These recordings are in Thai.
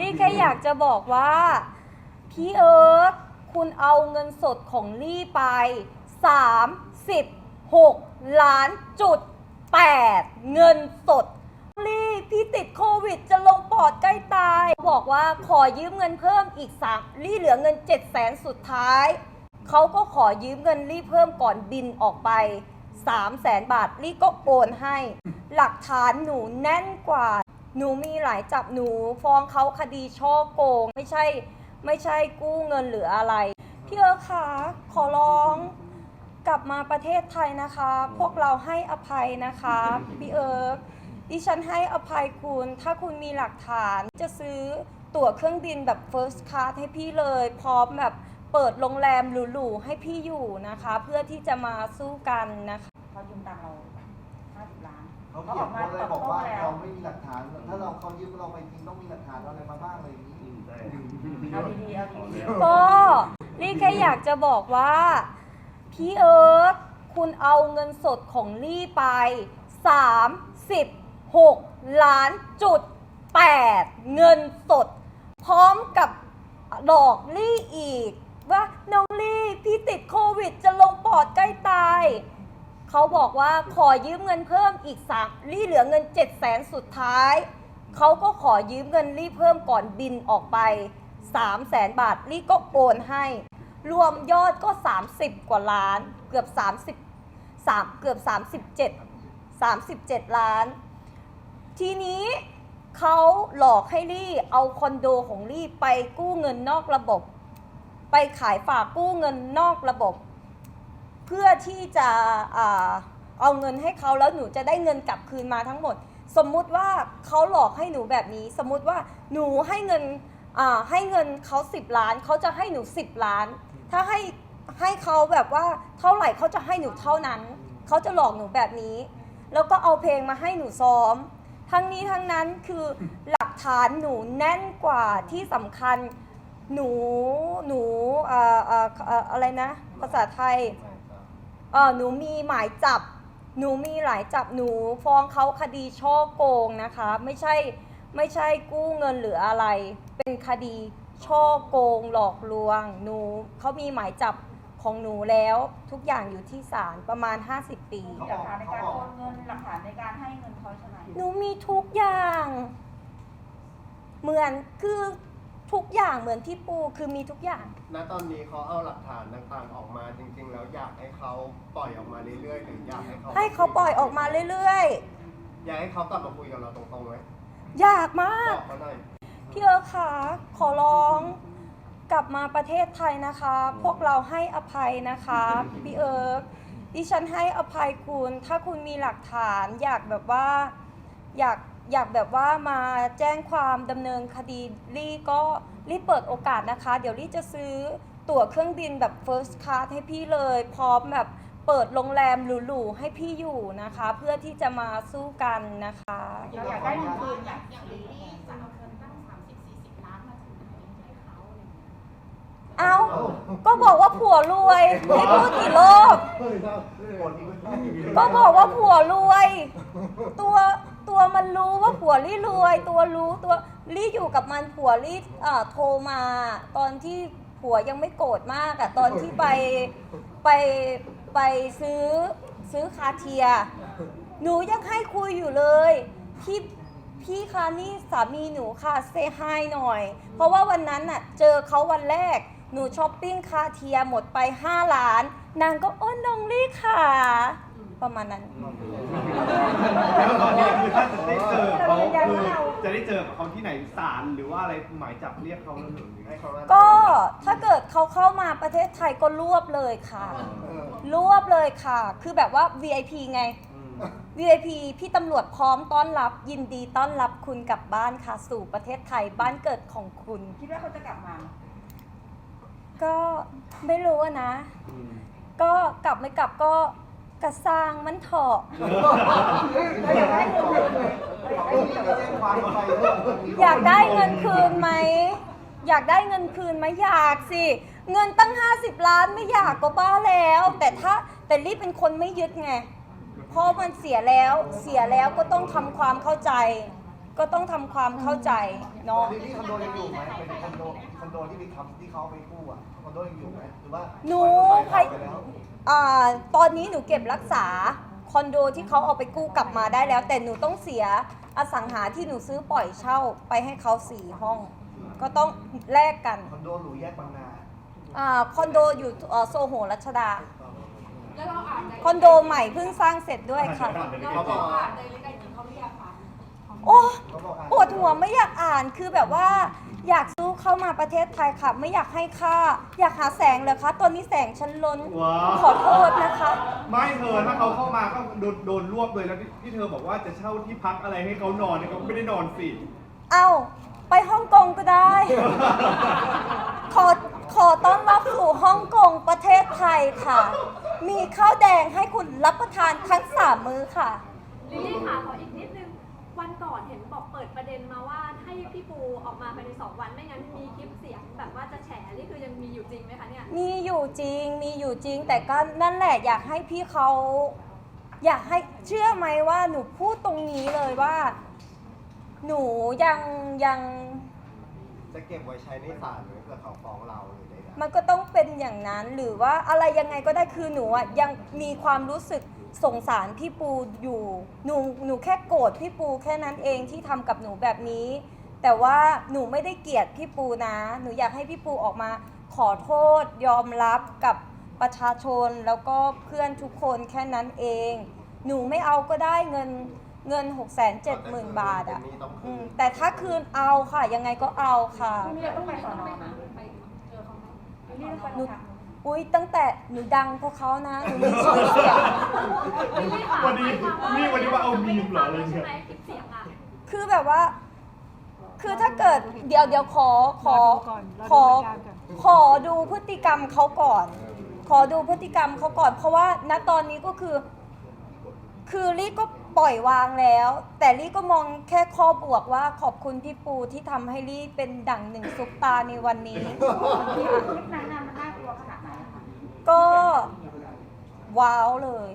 ลี่แค่อยากจะบอกว่า พี่เอิร์กคุณเอาเงินสดของลี่ไป 36 ล้านจุด 8 เงินสด ลี่พี่ติดโควิดจะลงปอดใกล้ตาย บอกว่าขอยืมเงินเพิ่มอีก 3 ลี่เหลือเงิน 7 0 0แสนสุดท้าย เขาก็ขอยืมเงินลี่เพิ่มก่อนบินออกไป3 0 0แสนบาท ลี่ก็โอนให้ หลักฐานหนูแน่นกว่า หนูมีหลายจับหนูฟ้องเขาคดีช่อโกง ไม่ใช่ไม่ใช่กู้เงินหรืออะไร พี่เอิร์กคะขอร้องกลับมาประเทศไทยนะคะ พวกเราให้อภัยนะคะพี่เอิร์กดิฉันให้อภัยคุณ ถ้าคุณมีหลักฐานจะซื้อตั๋วเครื่องบินแบบ first class ให้พี่เลย พร้อมแบบเปิดโรงแรมหรูๆให้พี่อยู่นะคะ เพื่อที่จะมาสู้กันนะคะเขายืมตังเรา ล้านเขาเขียนโพสต์เลยบอกว่าเราไม่มีหลักฐาน ถ้าเราเขายืมเราไปจริงต้องมีหลักฐานอะไรมาบ้างอะไรอย่างนี้ เอาดีๆเอาดีก็ลี่แค่อยากจะบอกว่า พี่เอิร์กคุณเอาเงินสดของลี่ไป 36 ล้านจุด 8 เงินสด พร้อมกับหลอกลี่อีก ว่าน้องลี่พี่ติดโควิดจะลงปอดใกล้ตาย เขาบอกว่าขอยืมเงินเพิ่มอีกสามลี่เหลือเงิน7 0 0แสนสุดท้าย เขาก็ขอยืมเงินลี่เพิ่มก่อนบินออกไป3 0 0แสนบาทลี่ก็โอนให้ รวมยอดก็ 30 กว่าล้าน เกือบ 30 3 เกือบ 37 37 ล้าน ทีนี้เขาหลอกให้ลี่เอาคอนโดของลี่ไปกู้เงินนอกระบบ ไปขายฝากกู้เงินนอกระบบ เพื่อที่จะเอาเงินให้เขาแล้วหนูจะได้เงินกลับคืนมาทั้งหมด สมมุติว่าเขาหลอกให้หนูแบบนี้ สมมุติว่าหนูให้เงินให้เงินเขา10 ล้านเขาจะให้หนู 10 ล้าน ถ้าให้ให้เขาแบบว่าเท่าไหร่เขาจะให้หนูเท่านั้น เขาจะหลอกหนูแบบนี้ แล้วก็เอาเพลงมาให้หนูซ้อม ทั้งนี้ทั้งนั้นคือหลักฐานหนูแน่นกว่าที่สำคัญหนูหนูอะไรนะ ภาษาไทย เออหนูมีหมายจับ หนูมีหลายจับหนูฟ้องเขาคดีช่อโกงนะคะ ไม่ใช่ไม่ใช่กู้เงินหรืออะไร เป็นคดีช่อโกงหลอกลวง หนูเขามีหมายจับของหนูแล้วทุกอย่างอยู่ที่ศาลประมาณ 50 ปีๆมีหลักฐานในการโอนเงินหลักฐานในการให้เงินเขาใช่ไหม หนูมีทุกอย่าง เหมือนคือ ทุกอย่างเหมือนที่ปูคือมีทุกอย่าง ณตอนนี้เขาเอาหลักฐานต่างๆออกมาจริง ๆ แล้วอยากให้เขาปล่อยออกมาเรื่อยๆหรืออยากให้เขาให้เขาปล่อยออกมาเรื่อยอยากให้เขากลับมาคุยกับเราตรงๆไหมๆ อยากมาก บอกเขาหน่อยพี่เอิร์กคะขอร้องกลับมาประเทศไทยนะคะ พวกเราให้อภัยนะคะพี่เอิร์กดิฉันให้อภัยคุณ ถ้าคุณมีหลักฐานอยากแบบว่า อยาก อยากแบบว่ามาแจ้งความดำเนินคดีลี่ก็รีบเปิดโอกาสนะคะ เดี๋ยวลี่จะซื้อตั๋วเครื่องบินแบบ first class ให้พี่เลย พร้อมแบบเปิดโรงแรมหรูๆให้พี่อยู่นะคะ เพื่อที่จะมาสู้กันนะคะ เราอยากได้เงินคืนอยากอย่างลิลลี่จะเอาเงินตั้งสามสิบสี่สิบล้านมาถึงไหนให้เขาอะไรอย่างเงี้ยเอาก็บอกว่าผัวรวยให้พูดกี่รอบ ก็บอกว่าผัวรวย ตัว ตัวมันรู้ว่าผัวลี่รวย ตัวรู้ตัวลี่อยู่กับมันผัวลี่อ่าโทรมา ตอนที่ผัวยังไม่โกรธมากอะตอนที่ไปไปไปซื้อซื้อคาเทีย หนูยังให้คุยอยู่เลยพี่พี่คะนี่สามีหนูค่ะเซฮายหน่อย เพราะว่าวันนั้นน่ะเจอเขาวันแรก หนูช้อปปิ้งคาเทียหมดไป 5 ล้าน นางก็อ้อนน้องลี่ค่ะ ประมาณนั้น แล้วตอนนี้คือถ้าจะได้เจอเขาคือจะได้เจอกับเขาที่ไหนศาลหรือว่าอะไรหมายจับเรียกเขาแล้วหรือให้เขาว่าก็ถ้าเกิดเขาเข้ามาประเทศไทยก็รวบเลยค่ะ เออรวบเลยค่ะ คือแบบว่า VIP ไง VIP พี่ตำรวจพร้อมต้อนรับ ยินดีต้อนรับคุณกลับบ้านค่ะ สู่ประเทศไทยบ้านเกิดของคุณ คิดว่าเขาจะกลับมาไหมก็ไม่รู้อะนะก็กลับไม่กลับก็ กระสร้างมันเถอะเราอยากได้เงินคืนไหมอยากได้เงินคืนไหม อยากได้เงินคืนไหมอยากสิ เงินตั้ง 50 ล้านไม่อยากก็บ้าแล้ว แต่ถ้าแต่รีบเป็นคนไม่ยึดไงเพราะมันเสียแล้วเสียแล้วก็ต้องทำความเข้าใจ ก็ต้องทำความเข้าใจเนาะ ที่คอนโดยังอยู่ไหมเป็นคอนโดคอนโดที่มีคำที่เขาเอาไปกู้อะคอนโดยังอยู่ไหมหรือว่าหนูปล่อยไปแล้ว อ่าตอนนี้หนูเก็บรักษาคอนโดที่เขาเอาไปกู้กลับมาได้แล้ว แต่หนูต้องเสียอสังหาที่หนูซื้อปล่อยเช่าไปให้เขาสี่ห้อง ก็ต้องแลกกันคอนโดหรูแยกบางนาอ่าคอนโดอยู่เอ่อโซโหรัชดา แล้วเราอ่านในคอนโดใหม่เพิ่งสร้างเสร็จด้วยค่ะ เราบอกอ่านในรายการเขาไม่อยากฟัง โอ้เขาบอกอะปวดหัวไม่อยากอ่านคือแบบว่า อยากซื้อเข้ามาประเทศไทยค่ะ ไม่อยากให้ค่า อยากหาแสงเหรอคะตอนนี้แสงฉันล้นว้าว ขอโทษนะคะ ไม่เธอถ้าเขาเข้ามาก็โดนโดนรวบเลยแล้วที่ที่เธอบอกว่าจะเช่าที่พักอะไรให้เขานอนเนี่ยเขาไม่ได้นอนสิเอาไปฮ่องกงก็ได้ ขอขอต้อนรับสู่ฮ่องกงประเทศไทยค่ะ มีข้าวแดงให้คุณรับประทานทั้งสามมื้อค่ะ ลิลลี่ค่ะขออีกนิดนึงวันก่ อนเห็นบอกเปิดประเด็นมาว่าให้พี่ปูออกมาภายในสองวันไม่งั้นมีคลิปเสียงแบบว่าจะแฉนี่คือยังมีอยู่จริงไหมคะเนี่ย มีอยู่จริง มีอยู่จริง แต่ก็นั่นแหละอยากให้พี่เขาอยากให้เชื่อไหมว่าหนูพูดตรงนี้เลยว่า หนูยังยัง จะเก็บไว้ใช้ในศาลหรือเกิดเขาฟ้องเราหรือใดๆมันก็ต้องเป็นอย่างนั้นหรือว่าอะไรยังไงก็ได้คือหนูอะยังมีความรู้สึก สงสารพี่ปูอยู่หนูหนูแค่โกรธพี่ปูแค่นั้นเองที่ทำกับหนูแบบนี้ แต่ว่าหนูไม่ได้เกลียดพี่ปูนะ หนูอยากให้พี่ปูออกมาขอโทษยอมรับกับประชาชนแล้วก็เพื่อนทุกคนแค่นั้นเอง หนูไม่เอาก็ได้เงินเงิน6 7 0 0 0 0บาทอะอืมแต่ถ้าคืนเอาค่ะ ยังไงก็เอาค่ะ พรุ่งนี้เราต้องไปสอนอนะไปเจอเขาไหมพรุ่งนี้ เราไปโรงพักอุ้ยตั้งแต่หนูดังเพราะเขานะหนูมีชื่อเสียงลิลลี่ค่ะวันนี้หมายความนี่วันนี้ว่าเอามีมเหรออะไรเนี่ยใช่ไหมคลิปเสียงอะคือแบบว่า คือถ้าเกิดเดี๋ยวเดี๋ยวขอขอขอขอดูพฤติกรรมเขาก่อน ขอดูพฤติกรรมเขาก่อน เพราะว่าณตอนนี้ก็คือ คือลี่ก็ปล่อยวางแล้ว แต่ลี่ก็มองแค่ข้อบวกว่าขอบคุณพี่ปูที่ทำให้ลี่เป็นดั่งหนึ่งซุปตาในวันนี้ คลิปนั้นน่ะมันน่ากลัวขนาดไหนอะคะ ก็ ว้าวเลย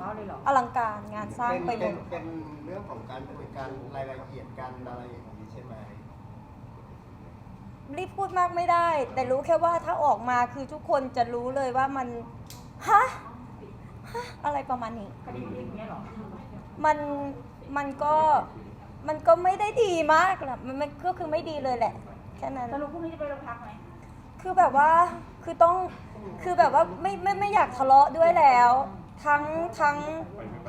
ว้าวเลยเหรอ อลังการงานสร้างไปหมเป็นดเป็นเรื่องของการคุยกันรายละเอียดกันอะไรอย่างนี้ใช่ไหมรีบพูดมากไม่ได้ แต่รู้แค่ว่าถ้าออกมาคือทุกคนจะรู้เลยว่ามันฮะฮะอะไรประมาณนี้ คดีพลิกเนี้ยเหรอ มันมันก็มันก็ไม่ได้ดีมากหรอกมันมันก็คือไม่ดีเลยแหละแค่นั้น สรุปพรุ่งนี้จะไปโรงพักไหม คือแบบว่าคือต้องคือแบบว่าไม่ไม่ไม่อยากทะเลาะด้วยแล้ว ทั้งทั้ง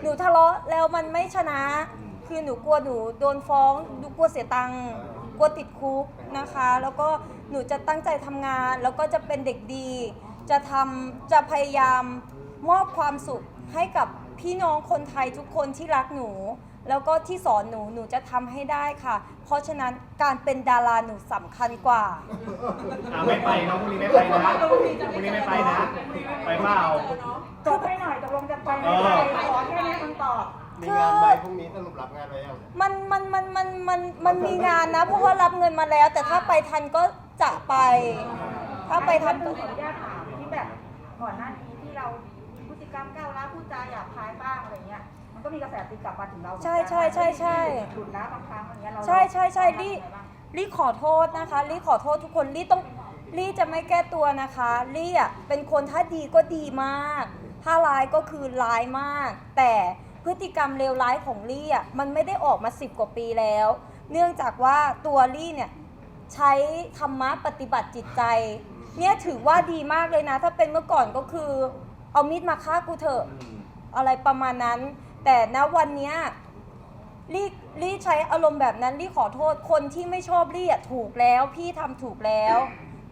หนูทะเลาะแล้วมันไม่ชนะ คือหนูกลัวหนูโดนฟ้องหนูกลัวเสียตังค์กลัวติดคุกนะคะ แล้วก็หนูจะตั้งใจทำงาน แล้วก็จะเป็นเด็กดี จะทำจะพยายามมอบความสุขให้กับพี่น้องคนไทยทุกคนที่รักหนู แล้วก็ที่สอนหนูหนูจะทำให้ได้ค่ะ เพราะฉะนั้นการเป็นดาราหนูสำคัญกว่า อ่าไม่ไปเนาะพรุ่งนี้ไม่ไปนะพรุ่งนี้ไม่ไปนะ ไปเปล่าตกไปหน่อยตกลงจะไปไม่เอไปอขอแค่นี้คำตอบ มีงานไหมพรุ่งนี้สรุปรับงานไว้ยัง มันมันมันมันมันมันมีงานนะ เพราะว่ารับเงินมาแล้ว แต่ถ้าไปทันก็จะไป ถ้าไปทันก็ก็ขออนุญาตถามที่แบบก่อนหน้านี้ที่เรามีพฤติกรรมก้าวร้าวพูดจาหยาบคายบ้างอะไรเงี้ย มันก็มีกระแสตีกลับมาถึงเราเหมือนกันใช่ใช่ใช่ใช่ หลุดนะบางครั้งอะไรเงี้ยเราใช่ใช่ใช่ลี่เราทำยังไงบ้างลี่ขอโทษนะคะ ลี่ขอโทษทุกคนลี่ต้องลี่จะไม่แก้ตัวนะคะลี่อะเป็นคนถ้าดีก็ดีมาก ถ้าร้ายก็คือร้ายมาก แต่พฤติกรรมเลวร้ายของลี่อะมันไม่ได้ออกมาสิบกว่าปีแล้ว เนื่องจากว่าตัวลี่เนี่ยใช้ธรรมะปฏิบัติจิตใจ เนี่ยถือว่าดีมากเลยนะ ถ้าเป็นเมื่อก่อนก็คือ เอามีดมาฆ่ากูเถอะ อะไรประมาณนั้น แต่ณวันเนี้ยลี่ลี่ใช้อารมณ์แบบนั้นลี่ขอโทษคนที่ไม่ชอบลี่อะถูกแล้ว พี่ทำถูกแล้ว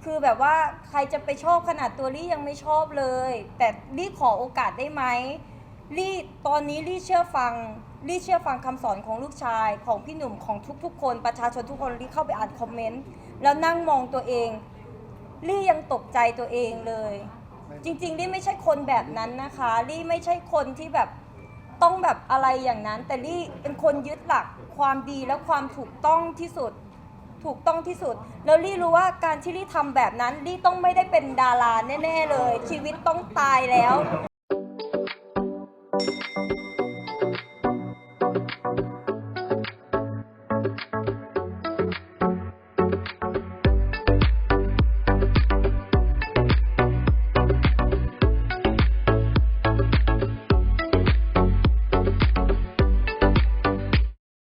คือแบบว่าใครจะไปชอบขนาดตัวลี่ยังไม่ชอบเลย แต่ลี่ขอโอกาสได้ไหมลี่ตอนนี้ลี่เชื่อฟังลี่เชื่อฟังคำสอนของลูกชายของพี่หนุ่มของทุกๆ คนประชาชนทุกคนลี่เข้าไปอ่านคอมเมนต์แล้วนั่งมองตัวเองลี่ยังตกใจตัวเองเลย จริงๆลี่ไม่ใช่คนแบบนั้นนะคะลี่ไม่ใช่คนที่แบบ ต้องแบบอะไรอย่างนั้น แต่ลี่เป็นคนยึดหลักความดีและความถูกต้องที่สุด ถูกต้องที่สุด แล้วลี่รู้ว่าการที่ลี่ทำแบบนั้นลี่ต้องไม่ได้เป็นดาราแน่ ๆ เลย ชีวิตต้องตายแล้ว